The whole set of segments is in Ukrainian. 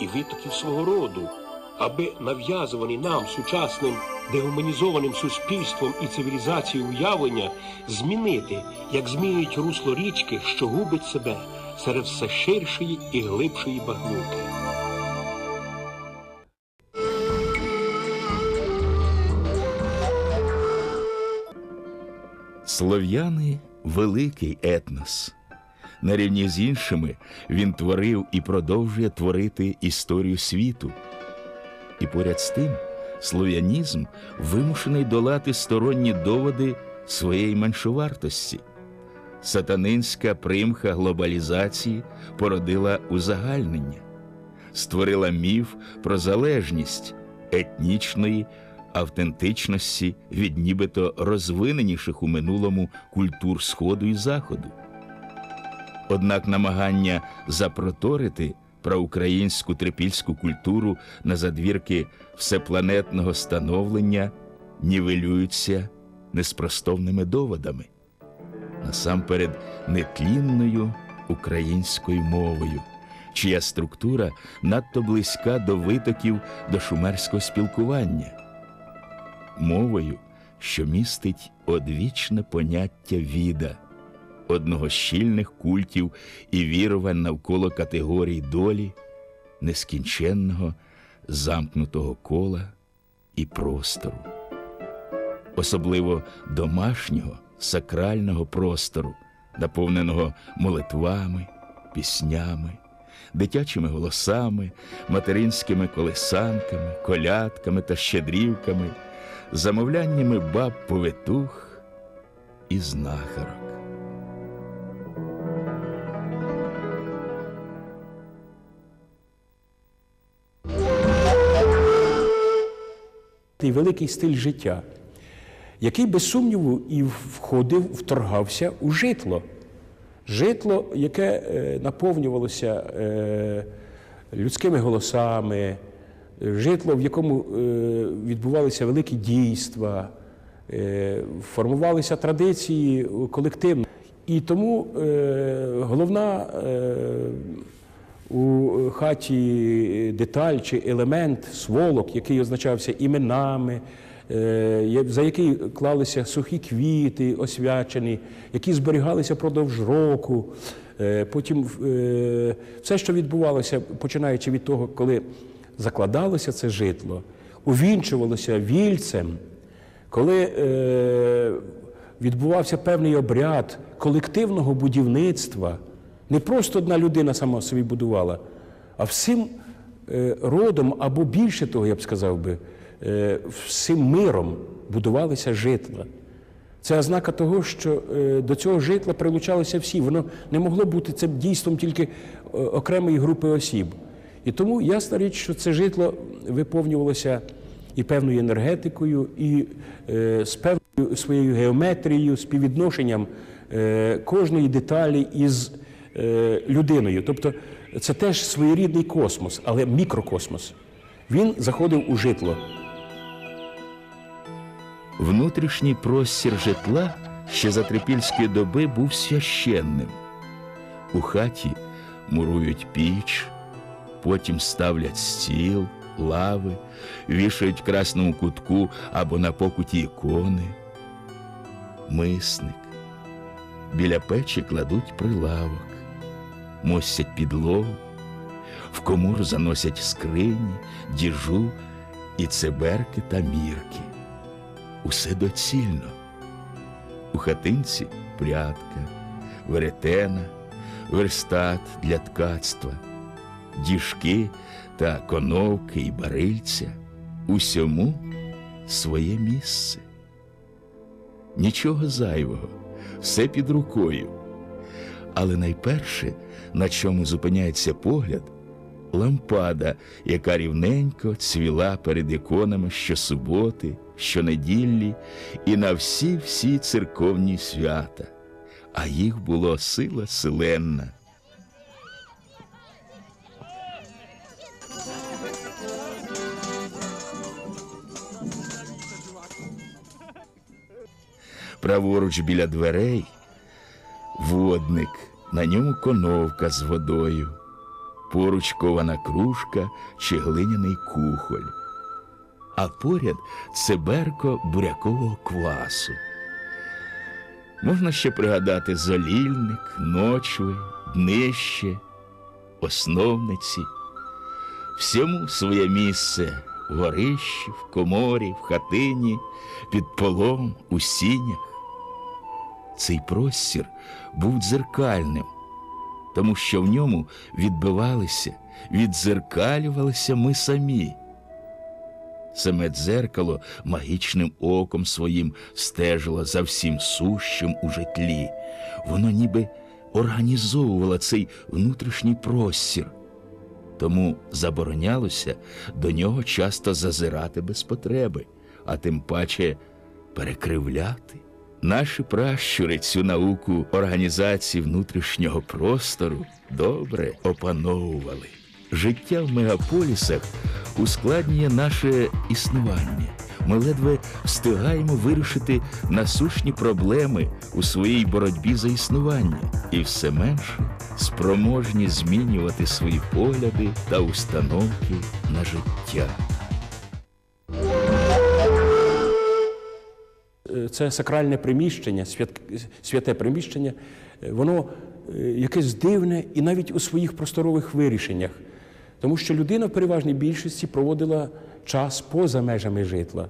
і витоків свого роду, аби нав'язувані нам сучасним дегуманізованим суспільством і цивілізацією уявлення змінити, як змінюють русло річки, що губить себе серед все ширшої і глибшої багнюки. Слов'яни великий етнос. На рівні з іншими він творив і продовжує творити історію світу. І поряд з тим слов'янізм вимушений долати сторонні доводи своєї меншовартості. Сатанинська примха глобалізації породила узагальнення, створила міф про залежність етнічної автентичності від нібито розвиненіших у минулому культур Сходу і Заходу. Однак намагання запроторити проукраїнську трипільську культуру на задвірки всепланетного становлення нівелюються неспростовними доводами, насамперед нетлінною українською мовою, чия структура надто близька до витоків до шумерського спілкування мовою, що містить одвічне поняття віда, одного щільних культів і вірувань навколо категорій долі, нескінченного, замкнутого кола і простору, особливо домашнього сакрального простору, наповненого молитвами, піснями. Дитячими голосами, материнськими колесанками, колядками та щедрівками, замовляннями баб повитух і знахарок. І великий стиль життя, який, без сумніву, і входив, вторгався у житло. Житло, яке е, наповнювалося е, людськими голосами, житло, в якому е, відбувалися великі дійства, формувалися традиції колективно. І тому головна у хаті деталь чи елемент, сволок, який означався іменами, е, за який клалися сухі квіти, освячені, які зберігалися впродовж року. Е, Потім е, все, що відбувалося, починаючи від того, коли закладалося це житло, увінчувалося вільцем, коли е, відбувався певний обряд колективного будівництва. Не просто одна людина сама собі будувала, а всім е, родом, або більше того, я б сказав би, е, всім миром будувалися житла. Це ознака того, що е, до цього житла прилучалися всі. Воно не могло бути це дійством тільки окремої групи осіб. І тому ясна річ, що це житло виповнювалося і певною енергетикою, і з певною своєю геометрією, співвідношенням кожної деталі із людиною. Тобто це теж своєрідний космос, але мікрокосмос. Він заходив у житло. Внутрішній простір житла ще за трипільської доби був священним. У хаті мурують піч, потім ставлять стіл, лави, вішають в красному кутку або на покуті ікони, мисник. Біля печі кладуть прилавок, мостять підлогу, в комору заносять скрині, діжу і цеберки та мірки. Усе доцільно. У хатинці прядка, веретена, верстат для ткацтва, діжки та коновки і барильця. Усьому своє місце. Нічого зайвого, все під рукою. Але найперше, на чому зупиняється погляд, лампада, яка рівненько цвіла перед іконами щосуботи, щонеділі і на всі-всі церковні свята, а їх було сила селенна. Праворуч біля дверей водник, на ньому коновка з водою, поруч кована кружка чи глиняний кухоль, а поряд циберко бурякового квасу. Можна ще пригадати золільник, ночви, днище, основниці. Всьому своє місце в горищі, в коморі, в хатині, під полом, у сінях. Цей простір був дзеркальним, тому що в ньому відбивалися, віддзеркалювалися ми самі. Саме дзеркало магічним оком своїм стежило за всім сущим у житлі. Воно ніби організовувало цей внутрішній простір. Тому заборонялося до нього часто зазирати без потреби, а тим паче перекривляти. Наші пращури цю науку організації внутрішнього простору добре опановували. Життя в мегаполісах ускладнює наше існування. Ми ледве встигаємо вирішити насущні проблеми у своїй боротьбі за існування, і все менше спроможні змінювати свої погляди та установки на життя. Це сакральне приміщення, святе приміщення, е, воно е, якесь дивне і навіть у своїх просторових вирішеннях. Тому що людина в переважній більшості проводила час поза межами житла.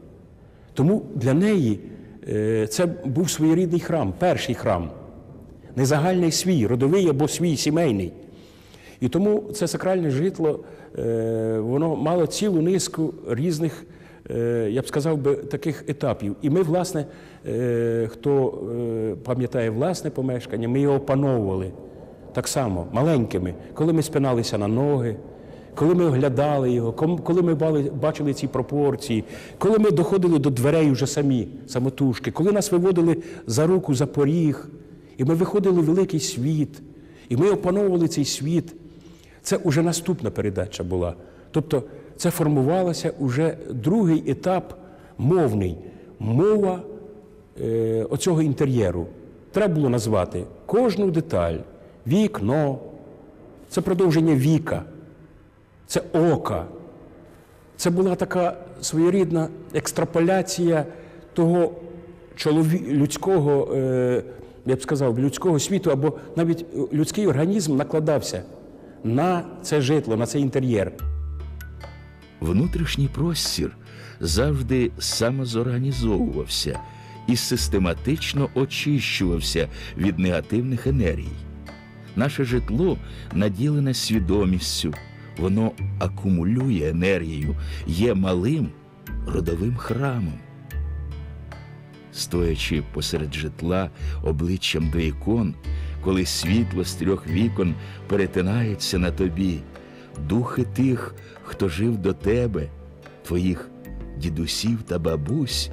Тому для неї е, це був своєрідний храм, перший храм, не загальний свій, родовий або свій сімейний. І тому це сакральне житло, е, воно мало цілу низку різних, е, я б сказав би, таких етапів. І ми, власне, е, хто е, пам'ятає власне помешкання, ми його опановували так само, маленькими, коли ми спиналися на ноги. Коли ми оглядали його, коли ми бачили ці пропорції, коли ми доходили до дверей уже самі, самотужки, коли нас виводили за руку за поріг, і ми виходили в великий світ, і ми опановували цей світ, це вже наступна передача була. Тобто це формувалося уже другий етап мовний, мова е, оцього інтер'єру. Треба було назвати кожну деталь, вікно, це продовження віка це ока. Це була така своєрідна екстраполяція того чолові... людського, е, я б сказав, людського світу, або навіть людський організм накладався на це житло, на цей інтер'єр. Внутрішній простір завжди самозорганізовувався і систематично очищувався від негативних енергій. Наше житло наділене свідомістю, воно акумулює енергію, є малим родовим храмом. Стоячи посеред житла обличчям до ікон, коли світло з трьох вікон перетинається на тобі, духи тих, хто жив до тебе, твоїх дідусів та бабусь,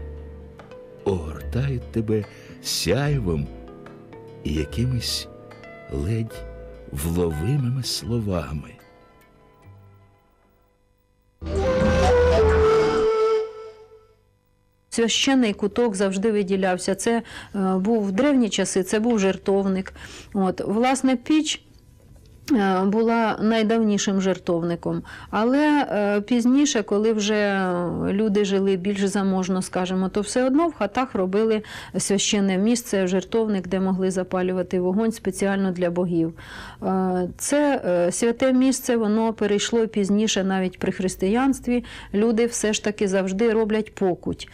огортають тебе сяйвом і якимись ледь вловимими словами. Священний куток завжди виділявся. Це е, був в древні часи, це був жертовник. От, власне, піч. Е, Була найдавнішим жертовником, але е, пізніше, коли вже люди жили більш заможно, скажімо, то все одно в хатах робили священне місце, жертовник, де могли запалювати вогонь спеціально для богів. Е, Це святе місце, воно перейшло пізніше, навіть при християнстві. Люди все ж таки завжди роблять покуть.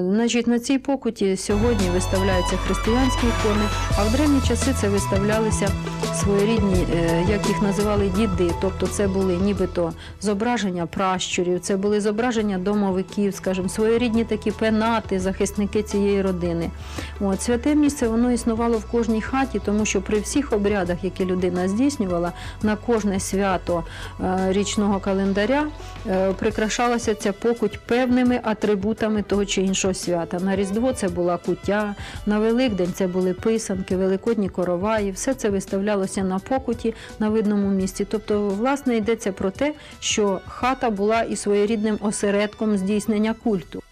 Значить, на цій покуті сьогодні виставляються християнські ікони, а в древні часи це виставлялися своєрідні як їх називали діди. Тобто це були нібито зображення пращурів, це були зображення домовиків, скажімо, своєрідні такі пенати, захисники цієї родини. От, святе місце воно існувало в кожній хаті, тому що при всіх обрядах, які людина здійснювала, на кожне свято е, річного календаря е, прикрашалася ця покуть певними атрибутами того чи іншого свята. На Різдво це була куття, на Великдень це були писанки, великодні короваї. Все це виставлялося на покуті на видному місці. Тобто, власне, йдеться про те, що хата була і своєрідним осередком здійснення культу.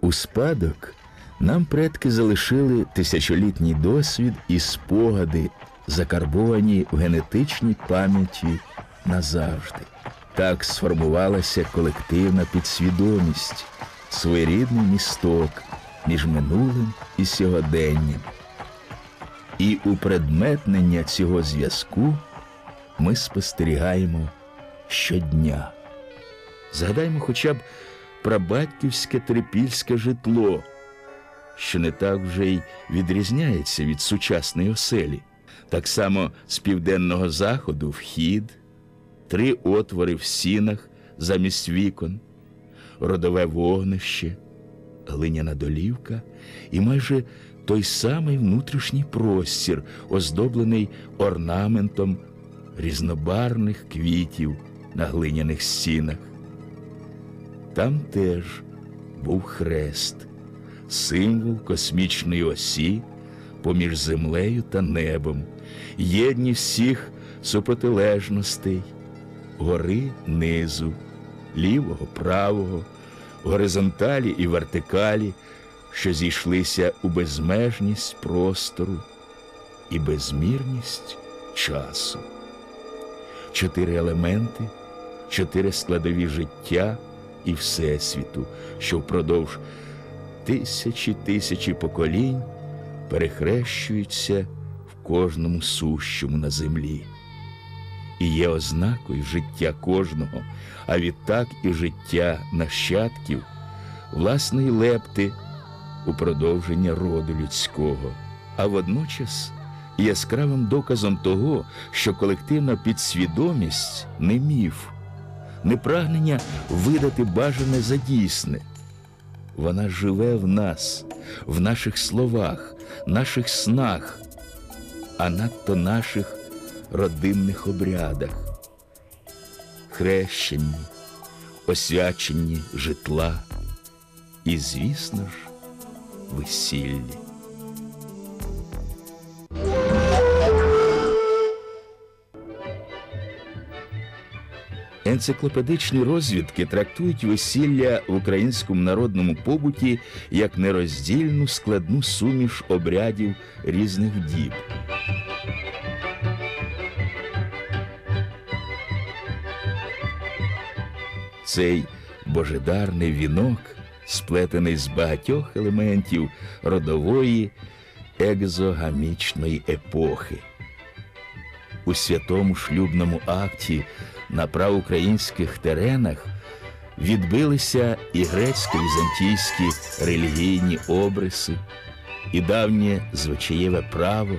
У спадок нам предки залишили тисячолітній досвід і спогади, закарбовані в генетичній пам'яті назавжди. Так сформувалася колективна підсвідомість, своєрідний місток між минулим і сьогоденням. І упредметнення цього зв'язку ми спостерігаємо щодня. Згадаймо хоча б прабатьківське трипільське житло, що не так вже й відрізняється від сучасної оселі. Так само з південного заходу вхід, три отвори в сінах замість вікон, родове вогнище, глиняна долівка і майже той самий внутрішній простір, оздоблений орнаментом різнобарних квітів на глиняних стінах. Там теж був хрест, символ космічної осі поміж землею та небом, єдні всіх супротилежностей, гори низу, лівого, правого, горизонталі і вертикалі, що зійшлися у безмежність простору і безмірність часу. Чотири елементи, чотири складові життя і Всесвіту, що впродовж тисячі тисячі поколінь перехрещуються в кожному сущому на землі. І є ознакою життя кожного, а відтак і життя нащадків, власної лепти у продовження роду людського, а водночас яскравим доказом того, що колективна підсвідомість не міф, не прагнення видати бажане за дійсне. Вона живе в нас, в наших словах, наших снах, а надто наших родинних обрядах, хрещенні, освяченні житла і, звісно ж, весіллі. Енциклопедичні розвідки трактують весілля в українському народному побуті як нероздільну складну суміш обрядів різних діб. Цей божедарний вінок, сплетений з багатьох елементів родової екзогамічної епохи. У святому шлюбному акті на праукраїнських теренах відбилися і грецько-візантійські релігійні обриси, і давнє звичаєве право,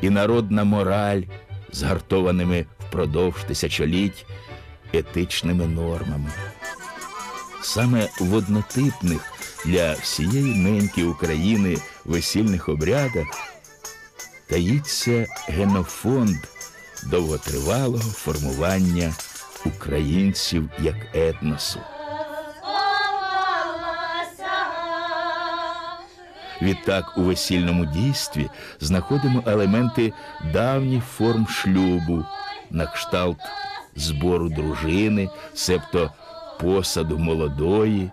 і народна мораль, згартованими впродовж тисячоліть етичними нормами. Саме в однотипних для всієї неньки України весільних обрядах таїться генофонд довготривалого формування українців як етносу. Відтак у весільному дійстві знаходимо елементи давніх форм шлюбу, на кшталт збору дружини, себто посаду молодої,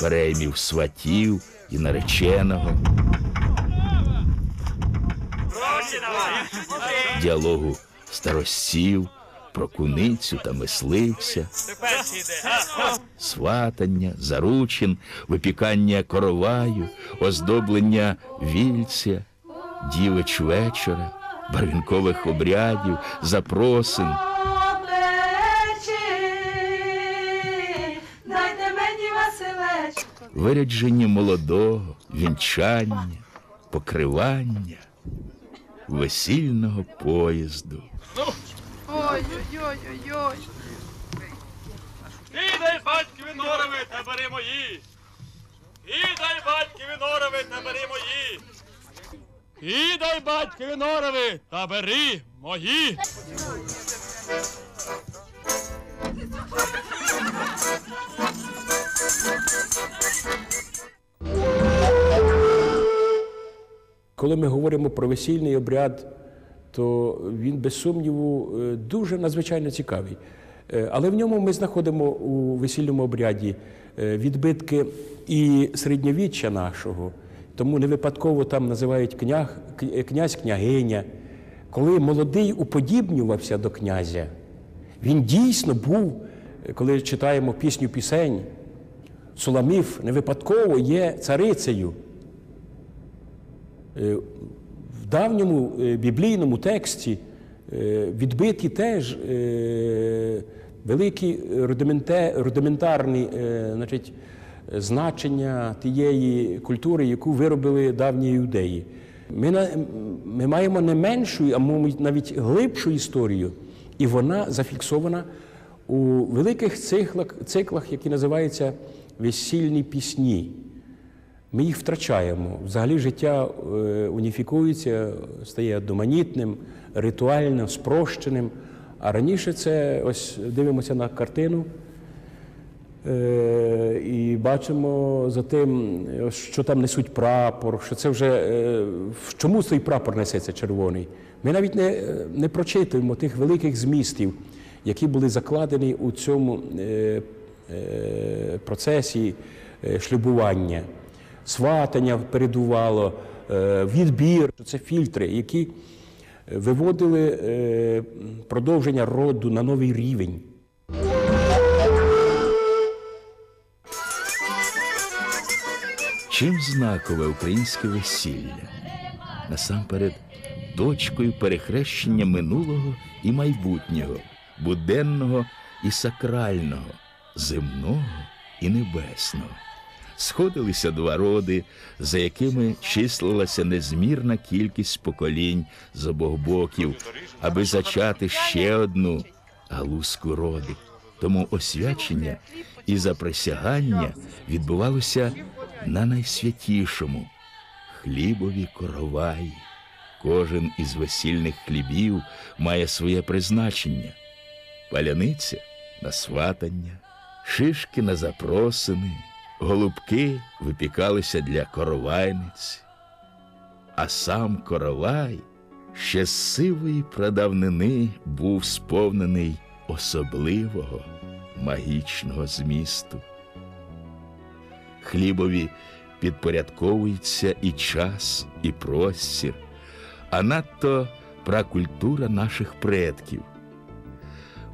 переймів сватів і нареченого, діалогу старостів про куницю та мисливця, сватання, заручин, випікання короваю, оздоблення вільця, дівич вечора, барвінкових обрядів, запросин. плечі, дайте мені Василечко. вирядження молодого, вінчання, покривання, весільного поїзду. Ой-ой-ой-ой-ой. Ідай батькові норови та бери мої. Ідай батькові норови та бери мої. Ідай батькові норови та бери мої. Коли ми говоримо про весільний обряд, то він без сумніву е, дуже надзвичайно цікавий. Е, Але в ньому ми знаходимо у весільному обряді е, відбитки і середньовіччя нашого, тому не випадково там називають князь, князь княгиня. Коли молодий уподібнювався до князя, він дійсно був, коли читаємо пісню пісень, Суламів не випадково є царицею. Е, В давньому е, біблійному тексті е, відбиті теж великі рудиментарні значить, значення тієї культури, яку виробили давні юдеї. Ми, ми маємо не меншу, а навіть глибшу історію, і вона зафіксована у великих циклах, циклах які називаються весільні пісні. Ми їх втрачаємо. Взагалі життя е, уніфікується, стає одноманітним, ритуальним, спрощеним. А раніше це ось дивимося на картину і бачимо за тим, е, що там несуть прапор, що це вже е, в чому цей прапор несеться червоний. Ми навіть не, е, не прочитуємо тих великих змістів, які були закладені у цьому е, е, процесі е, шлюбування. Сватання передувало, е, відбір це фільтри, які виводили е, продовження роду на новий рівень. Чим знакове українське весілля? Насамперед, точкою перехрещення минулого і майбутнього, буденного і сакрального, земного і небесного. Сходилися два роди, за якими числилася незмірна кількість поколінь з обох боків, аби зачати ще одну галузку роду. Тому освячення і заприсягання відбувалося на найсвятішому хлібові короваї. Кожен із весільних хлібів має своє призначення: паляниця на сватання, шишки на запросини, голубки випікалися для коровайниць. А сам коровай ще з сивої прадавнини був сповнений особливого магічного змісту. Хлібові підпорядковується і час, і простір, а надто пракультура наших предків.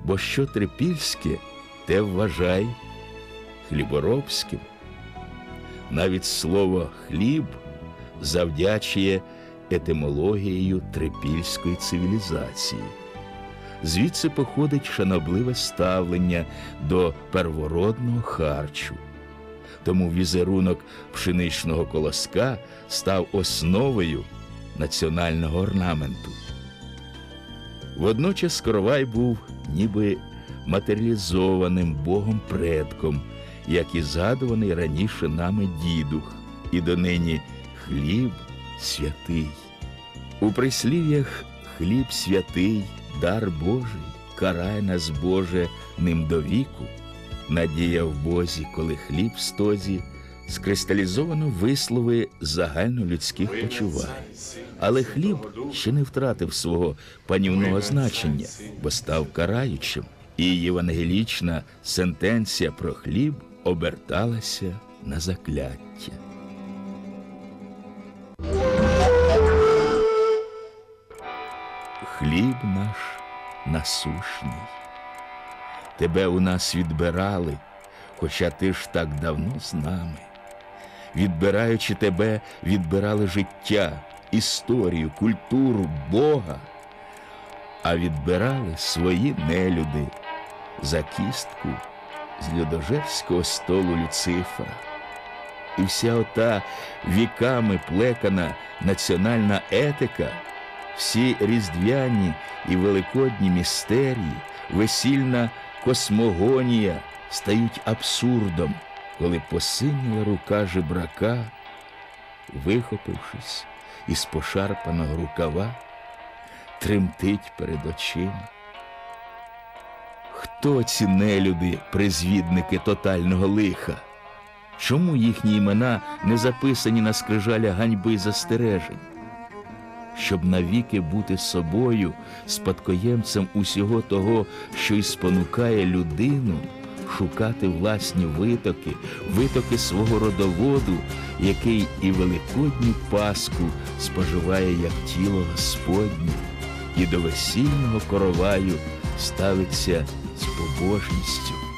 Бо що трипільське, те вважай хліборобським. Навіть слово хліб завдячує етимологією трипільської цивілізації. Звідси походить шанобливе ставлення до первородного харчу. Тому візерунок пшеничного колоска став основою національного орнаменту. Водночас Коровай був ніби матеріалізованим Богом предком, як і згадуваний раніше нами дідух, і донині хліб святий. У прислів'ях хліб святий, дар Божий, карай нас, Боже, ним до віку. Надія в Бозі, коли хліб в стозі, скристалізовано вислови загальнолюдських почувань. Але хліб ще не втратив свого панівного значення, бо став караючим, і євангелічна сентенція про хліб оберталася на закляття. Хліб наш насушний. Тебе у нас відбирали, хоча ти ж так давно з нами. Відбираючи тебе, відбирали життя, історію, культуру, Бога, а відбирали свої нелюди за кістку з Людожерського столу Люцифера. і вся ота віками плекана національна етика, всі різдвяні і великодні містерії, весільна космогонія стають абсурдом, коли посиніла рука жебрака, вихопившись із пошарпаного рукава, тремтить перед очима. Хто ці нелюди, призвідники тотального лиха? Чому їхні імена не записані на скрижалях ганьби й застережень? Щоб навіки бути собою, спадкоємцем усього того, що й спонукає людину шукати власні витоки, витоки свого родоводу, який і великодню Пасху споживає як тіло Господнє, і до весільного короваю ставиться з побожністю.